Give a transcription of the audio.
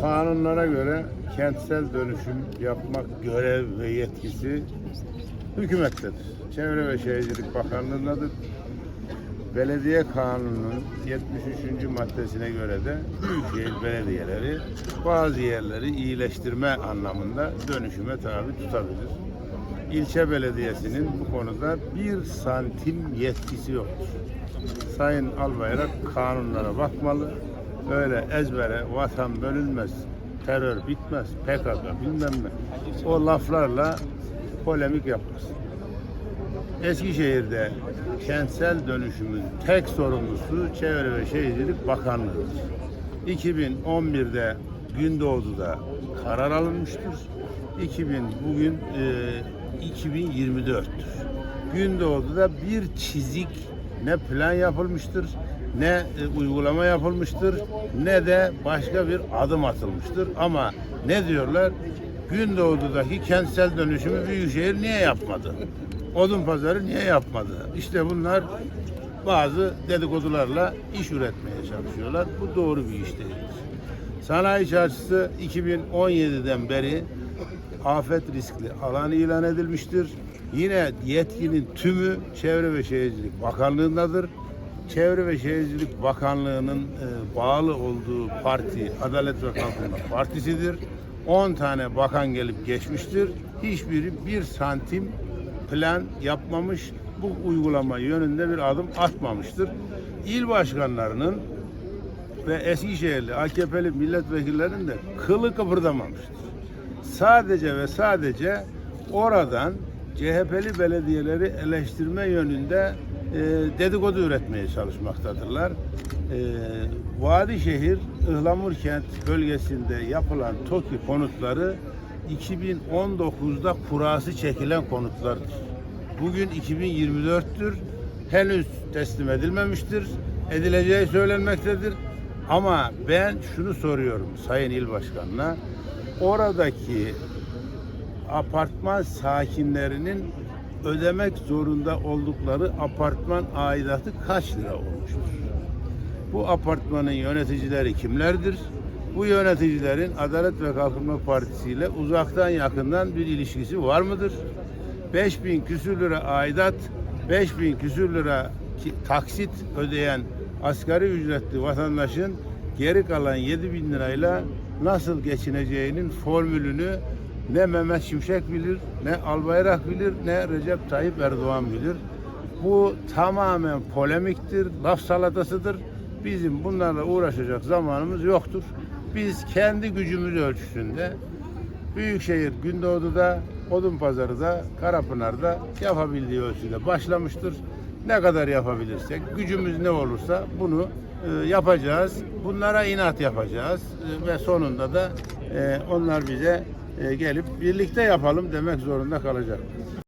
kanunlara göre kentsel dönüşüm yapmak görev ve yetkisi hükümettedir. Çevre ve Şehircilik Bakanlığı'ndadır. Belediye Kanunu'nun 73. maddesine göre de büyükşehir belediyeleri bazı yerleri iyileştirme anlamında dönüşüme tabi tutabilir. İlçe belediyesinin bu konuda bir santim yetkisi yoktur. Sayın Albayrak kanunlara bakmalı. Öyle ezbere vatan bölünmez, terör bitmez, PKK bilmem ne. O laflarla polemik yapmaz. Eskişehir'de kentsel dönüşümün tek sorumlusu Çevre ve Şehircilik Bakanlığı'dır. 2011'de Gündoğdu'da karar alınmıştır. 2000 bugün e, 2024'tür. Gündoğdu'da bir çizik ne plan yapılmıştır, ne e, uygulama yapılmıştır, ne de başka bir adım atılmıştır. Ama ne diyorlar? Gündoğdu'daki kentsel dönüşümü Büyükşehir niye yapmadı? Odun pazarı niye yapmadı? İşte bunlar bazı dedikodularla iş üretmeye çalışıyorlar. Bu doğru bir iş değildir. Sanayi çarşısı 2017'den beri afet riskli alan ilan edilmiştir. Yine yetkinin tümü Çevre ve Şehircilik Bakanlığı'ndadır. Çevre ve Şehircilik Bakanlığı'nın e, bağlı olduğu parti Adalet ve Kalkınma Partisi'dir. 10 tane bakan gelip geçmiştir. Hiçbiri bir santim plan yapmamış, bu uygulama yönünde bir adım atmamıştır. İl başkanlarının ve Eskişehirli AKP'li milletvekillerinin de kılı kıpırdamamıştır. Sadece ve sadece oradan CHP'li belediyeleri eleştirme yönünde dedikodu üretmeye çalışmaktadırlar. E, Vadişehir, Ihlamurkent bölgesinde yapılan TOKİ konutları 2019'da kurası çekilen konutlardır. Bugün 2024'tür. Henüz teslim edilmemiştir. Edileceği söylenmektedir. Ama ben şunu soruyorum Sayın İl Başkanı'na. Oradaki apartman sakinlerinin ödemek zorunda oldukları apartman aidatı kaç lira olmuştur? Bu apartmanın yöneticileri kimlerdir? Bu yöneticilerin Adalet ve Kalkınma Partisi ile uzaktan yakından bir ilişkisi var mıdır? 5000 küsür lira aidat, 5000 küsür lira taksit ödeyen asgari ücretli vatandaşın geri kalan 7000 lirayla nasıl geçineceğinin formülünü ne Mehmet Şimşek bilir, ne Albayrak bilir, ne Recep Tayyip Erdoğan bilir. Bu tamamen polemiktir, laf salatasıdır. Bizim bunlarla uğraşacak zamanımız yoktur. Biz kendi gücümüz ölçüsünde Büyükşehir Gündoğdu'da, Odunpazarı'da, Karapınar'da yapabildiği ölçüde başlamıştır. Ne kadar yapabilirsek, gücümüz ne olursa bunu e, yapacağız. Bunlara inat yapacağız E, ve sonunda da e, onlar bize gelip birlikte yapalım demek zorunda kalacak.